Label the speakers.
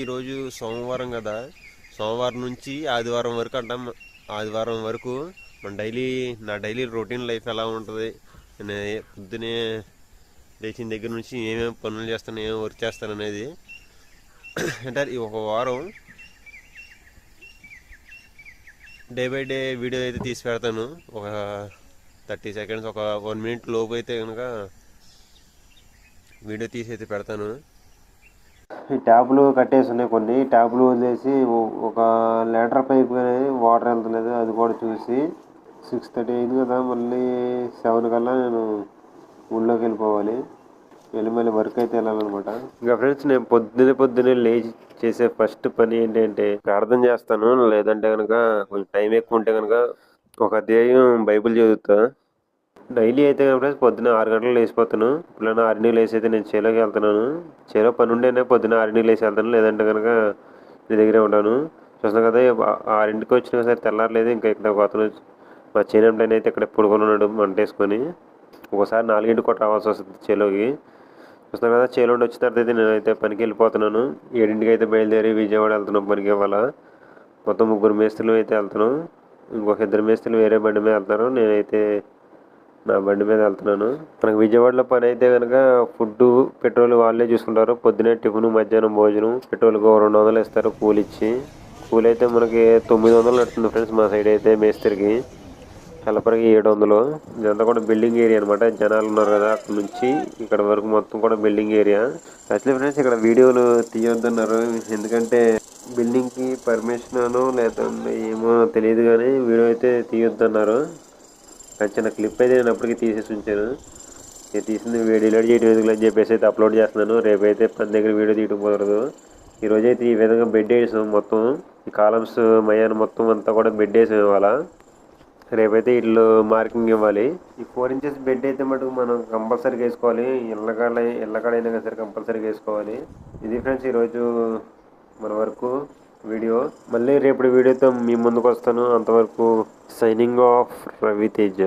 Speaker 1: ఈరోజు సోమవారం కదా. సోమవారం నుంచి ఆదివారం వరకు అంటాం ఆదివారం వరకు మన డైలీ నా డైలీ రొటీన్ లైఫ్ ఎలా ఉంటుంది? నేను పొద్దునే లేచిన దగ్గర నుంచి ఏమేమి పనులు చేస్తాను ఏమేమి వర్క్ చేస్తాను అనేది అంటే ఈ ఒక వారం డే బై డే వీడియో అయితే తీసి పెడతాను. ఒక థర్టీ సెకండ్స్ ఒక వన్ మినిట్ లోపు అయితే కనుక వీడియో తీసి అయితే పెడతాను. ఈ ట్యాపులు కట్టేసి ఉన్నాయి కొన్ని. ట్యాపులు వదిలేసి ఒక లీటర్ పైప్ అనేది వాటర్ వెళ్తలేదు అది కూడా చూసి సిక్స్ థర్టీ అయింది కదా మళ్ళీ సెవెన్ కల్లా నేను ఊళ్ళోకి వెళ్ళిపోవాలి. వెళ్ళి మళ్ళీ వర్క్ అయితే వెళ్ళాలన్నమాట. ఇంకా ఫ్రెండ్స్ నేను పొద్దునే పొద్దునే లేచి చేసే ఫస్ట్ పని ఏంటంటే ప్రార్థన చేస్తాను. లేదంటే కనుక కొంచెం టైం ఎక్కువ ఉంటే కనుక ఒక అధ్యాయం బైబిల్ చదువుతా. డైలీ అయితే కనుక పొద్దున ఆరు గంటలు లేచిపోతాను. ఇప్పుడైనా ఆరింటికి లేచి అయితే నేను చేలోకి వెళ్తున్నాను. చేలో పని ఉండేనే పొద్దున ఆరింటికి లేచి వెళ్తాను. లేదంటే కనుక నీ దగ్గరే ఉంటాను. చూస్తున్నాను కదా ఆరింటికి వచ్చిన సరే తెల్లారలేదు ఇంకా ఇక్కడ ఒక అతను మా చేనంటైన అయితే ఇక్కడ పడుకొని ఉన్నాడు మంట వేసుకొని ఒకసారి నాలుగింటికి కూడా రావాల్సి వస్తుంది చేలోకి. చూస్తున్నాను కదా చేలో వచ్చిన తర్వాత అయితే నేనైతే పనికి వెళ్ళిపోతున్నాను. ఏడింటికి అయితే బయలుదేరి విజయవాడ వెళ్తున్నాం పనికి ఇవ్వాల మొత్తం ముగ్గురు మేస్త్రులు అయితే వెళ్తున్నాం. ఇంకొక ఇద్దరు మేస్త్రులు వేరే బండి మీద వెళ్తారు నేనైతే నా బండి మీద వెళ్తున్నాను. మనకు విజయవాడలో పని అయితే కనుక ఫుడ్ పెట్రోల్ వాళ్ళే చూసుకుంటారు. పొద్దునే టిఫిన్ మధ్యాహ్నం భోజనం పెట్రోల్కి రెండు వందలు ఇస్తారు కూలి ఇచ్చి. కూలి అయితే మనకి తొమ్మిది వందలు నడుతుంది ఫ్రెండ్స్ మా సైడ్ అయితే మేస్త్రికి. హెల్పర్కి ఏడు వందలు. ఇదంతా కూడా బిల్డింగ్ ఏరియా అనమాట జనాలు ఉన్నారు కదా అక్కడ నుంచి. ఇక్కడ వరకు మొత్తం కూడా బిల్డింగ్ ఏరియా. యాక్చువల్లీ ఫ్రెండ్స్ ఇక్కడ వీడియోలు తీయొద్దన్నారు. ఎందుకంటే బిల్డింగ్కి పర్మిషన్ అనో లేదంటే ఏమో తెలియదు కానీ వీడియో అయితే తీయొద్దన్నారు. చిన్న క్లిప్ అయితే నేను అప్పటికి తీసేసి ఉంచాను. నేను తీసింది వీడియో చేయడం ఎందుకు అని చెప్పేసి అయితే అప్లోడ్ చేస్తున్నాను. రేపైతే పని దగ్గర వీడియో తీయడం కుదరదు. ఈరోజైతే ఈ విధంగా బెడ్ వేసాం మొత్తం. ఈ కాలమ్స్ మయాన్ మొత్తం అంతా కూడా బెడ్ వేసాం ఇవాళ. రేపైతే ఇల్లు మార్కింగ్ ఇవ్వాలి. ఈ ఫోర్ ఇంచెస్ బెడ్ అయితే మటుకు మనం కంపల్సరీగా వేసుకోవాలి. ఇళ్ళకాడ ఇళ్ళకాడైనా సరే కంపల్సరీగా వేసుకోవాలి. ఇది ఫ్రెండ్స్ ఈరోజు మన వరకు వీడియో. మళ్ళీ రేపటి వీడియోతో మీ ముందుకు వస్తాను. అంతవరకు సైనింగ్ ఆఫ్ రవితేజ